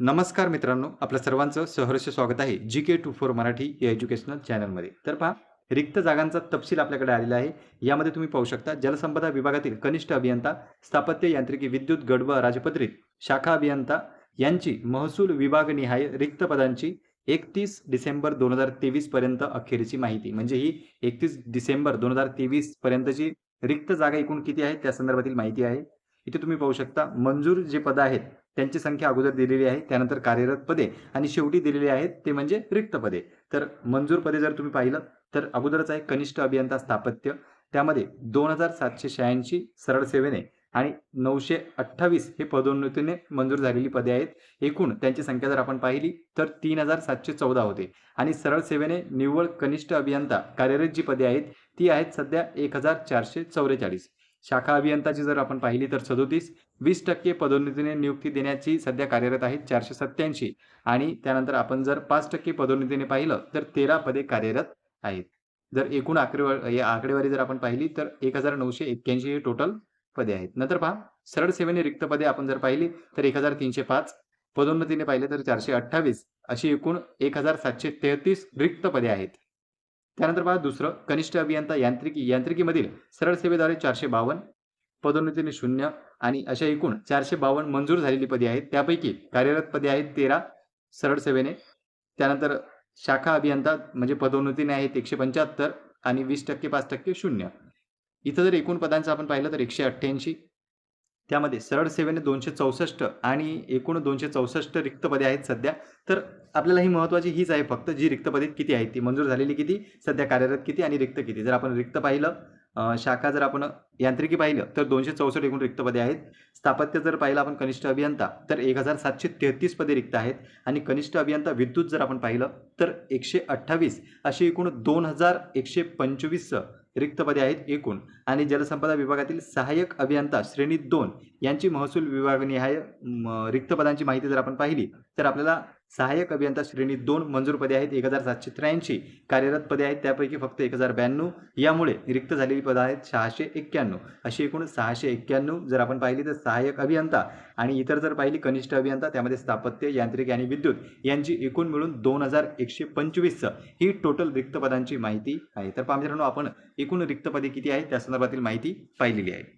नमस्कार मित्रांनो आपल्या सर्वांचं सहर्ष स्वागत आहे G K two four Marathi या एज्युकेशनल चॅनलमध्ये तर पहा रिक्त जागांचा तपशील आपल्याकडे आलेला आहे. यामध्ये तुम्ही पाहू शकता जलसंपदा विभागातील कनिष्ठ अभियंता स्थापत्य यांत्रिकी विद्युत गडब राजपत्रित शाखा अभियंता यांची महसूल विभागनिहाय रिक्त पदांची एकतीस डिसेंबर दोन हजार तेवीस पर्यंत अखेरची माहिती. म्हणजे ही एकतीस डिसेंबर दोन हजार तेवीस पर्यंतची रिक्त जागा एकूण किती आहेत त्या संदर्भातील माहिती आहे. इथे तुम्ही पाहू शकता मंजूर जे पदं आहेत त्यांची संख्या अगोदर दिलेली आहे त्यानंतर कार्यरत पदे आणि शेवटी दिलेली आहेत ते म्हणजे रिक्त पदे. तर मंजूर पदे जर तुम्ही पाहिलं तर अगोदरच आहे कनिष्ठ अभियंता स्थापत्य त्यामध्ये दोन हजार सातशे शहाऐंशी सरळ सेवेने आणि नऊशे अठ्ठावीस हे पदोन्नतीने मंजूर झालेली पदे आहेत. एकूण त्यांची संख्या जर आपण पाहिली तर तीन हजार सातशे चौदा होते. आणि सरळ सेवेने निव्वळ कनिष्ठ अभियंता कार्यरत जी पदे आहेत ती आहेत सध्या एक हजार चारशे चौवेचाळीस. शाखा अभियंताची जर आपण पाहिली तर सदोतीस वीस टक्के पदोन्नतीने नियुक्ती देण्याची सध्या कार्यरत आहेत चारशे सत्याऐंशी आणि त्यानंतर आपण जर पाच टक्के पदोन्नतीने पाहिलं तर तेरा पदे कार्यरत आहेत. जर एकूण आकडेवारी या आकडेवारी जर आपण पाहिली तर एक हजार नऊशे एक्क्याऐंशी हे टोटल पदे आहेत. नंतर पहा सरळ सेवेने रिक्त पदे आपण जर पाहिली तर एक हजार तीनशे पाच. पदोन्नतीने पाहिले तर चारशे अठ्ठावीस. अशी एकूण एक हजार सातशे तेहतीस रिक्त पदे आहेत. त्यानंतर पहा दुसरं कनिष्ठ अभियंता यांत्रिकी यांत्रिकीमधील सरळ सेवेद्वारे चारशे बावन्न पदोन्नतीने शून्य आणि अशा एकूण चारशे बावन्न मंजूर झालेली पदे आहेत. त्यापैकी कार्यरत पदे आहेत तेरा सरळ सेवेने. त्यानंतर शाखा अभियंता म्हणजे पदोन्नतीने आहेत एकशे पंच्याहत्तर आणि वीस टक्के पाच टक्के शून्य. इथं जर एकूण पदांचं आपण पाहिलं तर एकशे अठ्ठ्याऐंशी त्यामध्ये सरळ सेवेने दोनशे चौसष्ट आणि एकूण दोनशे चौसष्ट रिक्त पदे आहेत सध्या. तर आपल्याला ही महत्त्वाची हीच आहे फक्त जी रिक्त पदे किती आहेत ती मंजूर झालेली किती सध्या कार्यरत किती आणि रिक्त किती. जर आपण रिक्त पाहिलं शाखा जर आपण यांत्रिकी पाहिलं तर दोनशे चौसष्ट एकूण रिक्त पदे आहेत. स्थापत्य जर पाहिलं आपण कनिष्ठ अभियंता तर एक हजार सातशे तेहतीस पदे रिक्त आहेत. आणि कनिष्ठ अभियंता विद्युत जर आपण पाहिलं तर एकशे अठ्ठावीस अशी एकूण दोन हजार एकशे पंचवीस रिक्त पदे आहेत एकूण. आणि जलसंपदा विभागातील सहाय्यक अभियंता श्रेणी दोन यांची महसूल विभागनिहाय म, रिक्त पदांची माहिती जर आपण पाहिली तर आपल्याला सहाय्यक अभियंता श्रेणी दोन मंजूर पदे आहेत एक हजार सातशे त्र्याऐंशी कार्यरत पदे आहेत त्यापैकी फक्त एक हजार ब्याण्णव. यामुळे रिक्त झालेली पदं आहेत सहाशे एक्क्याण्णव. अशी एकूण सहाशे एक्क्याण्णव जर आपण पाहिली तर सहाय्यक अभियंता आणि इतर जर पाहिली कनिष्ठ अभियंता त्यामध्ये स्थापत्य यांत्रिक आणि विद्युत यांची एकूण मिळून दोन हजार एकशे पंचवीस. ही टोटल रिक्त पदांची माहिती आहे. तर पहा मित्रांनो आपण एकूण रिक्त पदे किती आहेत? त्या संदर्भातील माहिती पाहिलेली आहे.